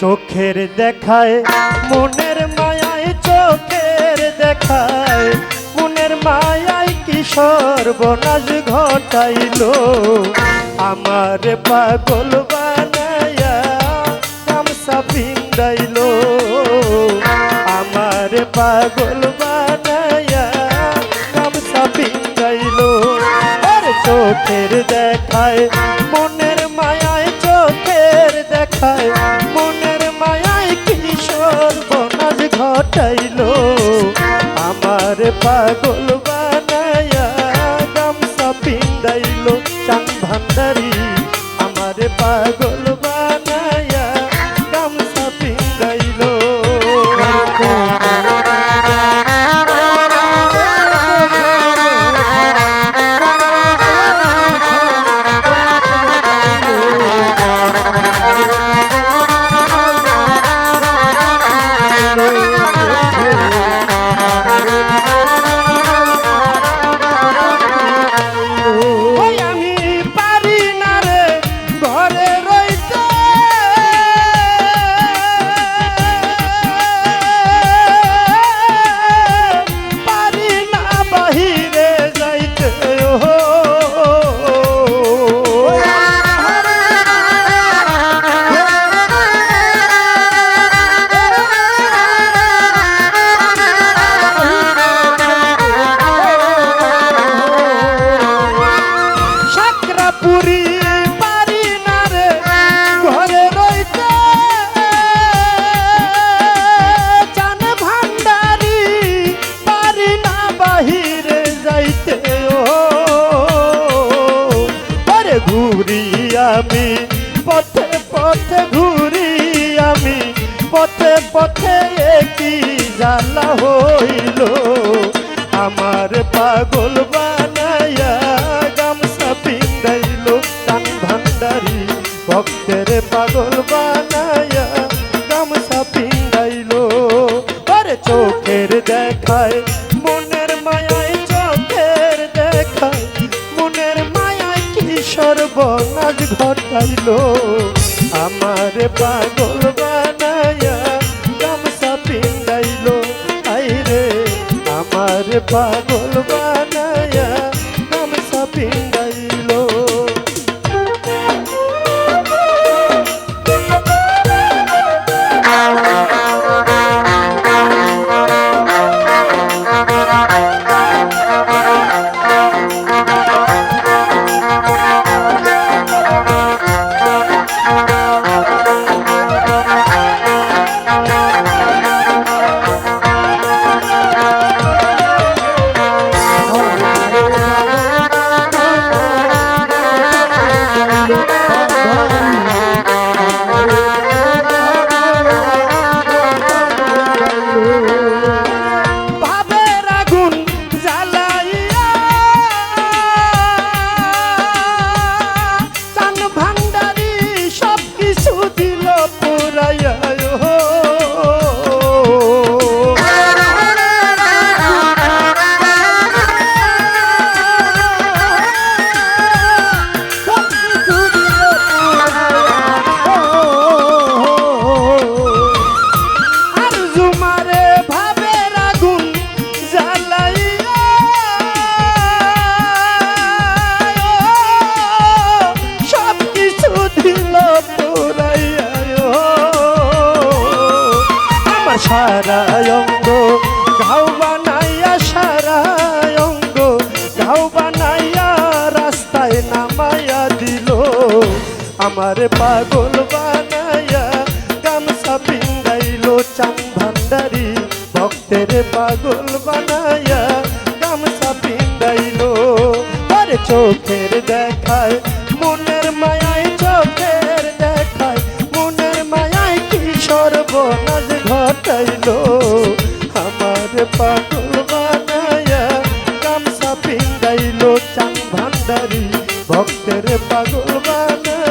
চোখের দেখায়, মনের মায়ায় চোখের দেখায়। মনের মায়ায় কি সর্বনাশ ঘটাইলো? আমার পাগল বানায়া গামছা আমার পাগল বানায়া গামছা আর চোখের দেখায়, মনের মায়ায় চোখের দেখায়। ঘটাইলো আমার পাগল বানায়া গামছা পিন্দাইল চান ভান্ডারি আমার পাগল জ্বালা হইল, আমার পাগল বানায়া গামছা পিন্দাইলো কান ভান্ডারি ভক্তের পাগল বানায়া গামছা পিন্দাইলো আরে চোখের দেখায়, মনের মায়ায় চোখের দেখায়, মনের মায়ায় কি সর্বনাশ ঘটাইলো? আমার পাগল পাগল বানায়া আমার পাগল বানাইয়া গামছা পিন্দাইলো চান ভান্ডারি ভক্তের পাগল বানাইয়া গামছা পিন্দাইলো আরে চোখের দেখায়, মনের মায়ায় চোখের দেখায়, মনের মায়ায় কি সর্বনাশ ঘটাইলো? আমার পাগল বানাইয়া গামছা পিন্দাইলো চান ভান্ডারি ভক্তের পাগল বানাইয়া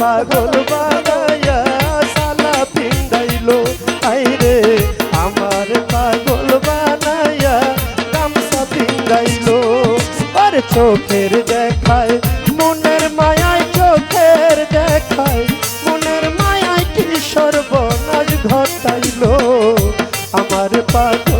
পাগল বানাইয়া সালা পিন্দাইল। আইরে আমার পাগল বানাইয়া গামছা পিন্দাইল। আর চোখের দেখায়, মনের মায়ায় চোখের দেখায়, মনের মায়ায় কি সর্বনাশ ঘটাইল। আমার পাগল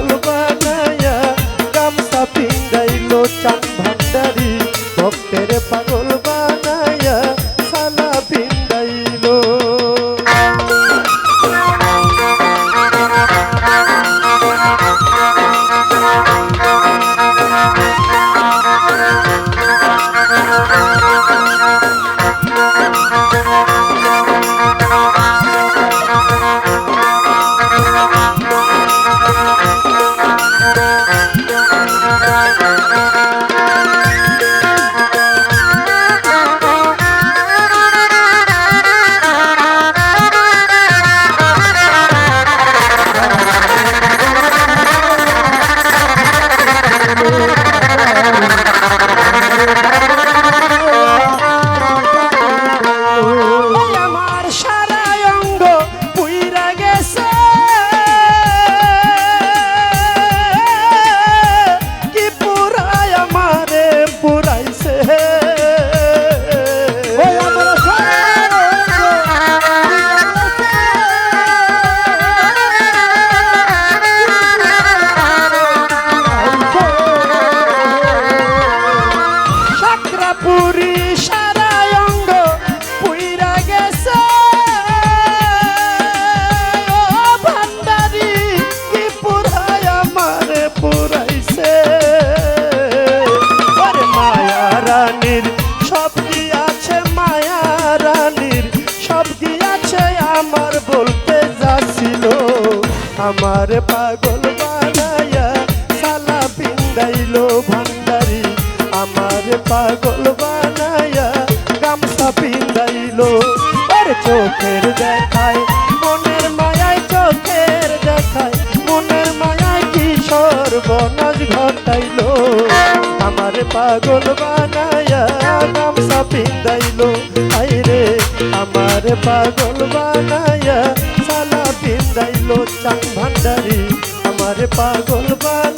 সাকরাপুরি সারা অঙ্গ পুইরা গেছে। ভান্ডারি, কি পুরাই আমার পুরাইছে। ওরে মায়া রানীর, সব আছে মায়া রানীর? সব আছে আমার বলতে যাচ্ছিল। আমার পাগল পাগল বানায়া গামছা পিন্দাইল আর চোখের দেখায়, মনের মায়ায় চোখের দেখায়, মনের মায়ায় কি সর্বনাশ ঘটাইল। আমার পাগল বানায়া গামছা পিন্দাইল আইরে আমার পাগল বানায়া সালা পিন্দাইল চাং ভান্ডারি, আমার পাগল বানায়া